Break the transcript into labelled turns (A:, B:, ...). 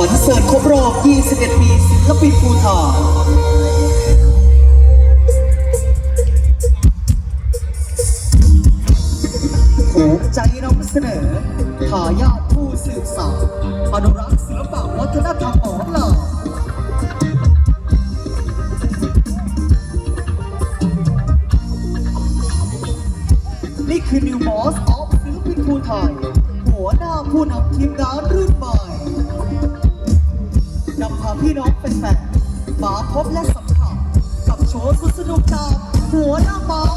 A: อนเสิร์ตครบรอบ 21 ปีศิลปินภูฐานภูมิใจนำเสนอทายาทผู้สืบสานอนุรักษ์ศิลปะวัฒนธรรมหมอลำนี่คือ New Boss of ศิลปินภูไทยหัวหน้าผู้นำทีมงานรุ่น ใหม่นำพาพี่น้องเป็นแฟนๆมาพบและสัมผัสกับโชว์สุดสนุกจากหัวหน้าบา